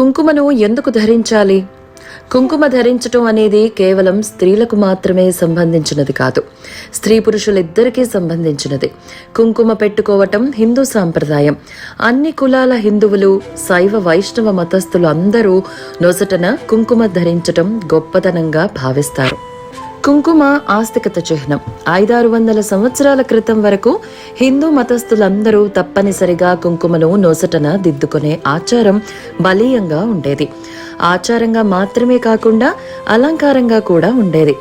కుంకుమను ఎందుకు ధరించాలి? కుంకుమ ధరించటం అనేది కేవలం స్త్రీలకు మాత్రమే సంబంధించినది కాదు. స్త్రీ పురుషులిద్దరికీ సంబంధించినది. కుంకుమ పెట్టుకోవటం హిందూ సాంప్రదాయం. అన్ని కులాల హిందువులు శైవ వైష్ణవ మతస్థులు అందరూ నొసటన కుంకుమ ధరించటం గొప్పతనంగా భావిస్తారు. కుంకుమ ఆస్తికత చిహ్నం. ఐదారు వందల సంవత్సరాల క్రితం వరకు హిందూ మతస్థులందరూ తప్పనిసరిగా కుంకుమను నొసటన దిద్దుకునే ఆచారం బలీయంగా ఉండేది. ఆచారంగా మాత్రమే కాకుండా అలంకారంగా కూడా ఉండేది.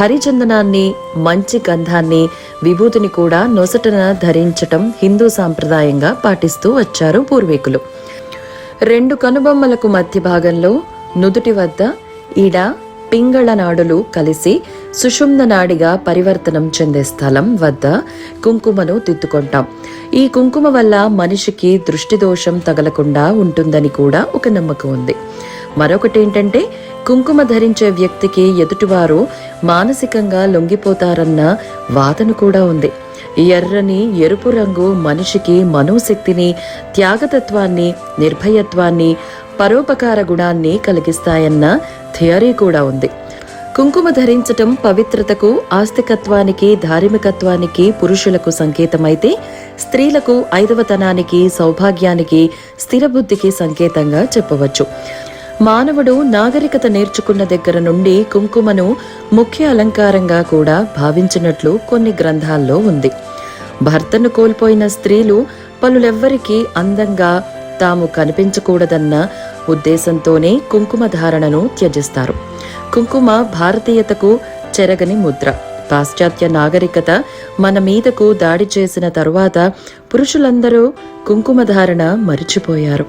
హరిచందనాన్ని మంచి గంధాన్ని విభూతిని కూడా నొసటన ధరించటం హిందూ సాంప్రదాయంగా పాటిస్తూ వచ్చారు పూర్వీకులు. రెండు కనుబొమ్మలకు మధ్య భాగంలో నుదుటి వద్ద ఈడ పింగళ నాడులు కలిసి సుషుమ్న నాడిగా పరివర్తనం చెందే స్థలం వద్ద కుంకుమను దిద్దుకుంటాం ఈ కుంకుమ వల్ల మనిషికి దృష్టి దోషం తగలకుండా ఉంటుందని కూడా ఒక నమ్మకం ఉంది. మరొకటి ఏంటంటే కుంకుమ ధరించే వ్యక్తికి ఎదుటివారు మానసికంగా లొంగిపోతారన్న వాదన కూడా ఉంది. ఎర్రని ఎరుపు రంగు మనిషికి మనోశక్తిని త్యాగతత్వాన్ని నిర్భయత్వాన్ని పరోపకార గుణాన్ని కలిగిస్తాయన్న థియరీ కూడా ఉంది. కుంకుమ ధరించటం పవిత్రతకు ఆస్తికత్వానికి ధార్మికత్వానికి పురుషులకు సంకేతమైతే స్త్రీలకు ఐదవతనానికి సౌభాగ్యానికి స్థిరబుద్ధికి సంకేతంగా చెప్పవచ్చు. మానవుడు నాగరికత నేర్చుకున్న దగ్గర నుండి కుంకుమను ముఖ్య అలంకారంగా కూడా భావించినట్లు కొన్ని గ్రంథాల్లో ఉంది. భర్తను కోల్పోయిన స్త్రీలు పలులెవ్వరికీ అందంగా తాము కనిపించకూడదన్న ఉద్దేశంతోనే కుంకుమ ధారణను త్యజిస్తారు. కుంకుమ భారతీయతకు చెరగని ముద్ర. పాశ్చాత్య నాగరికత మన మీదకు దాడి చేసిన తరువాత పురుషులందరూ కుంకుమ ధారణ మరిచిపోయారు.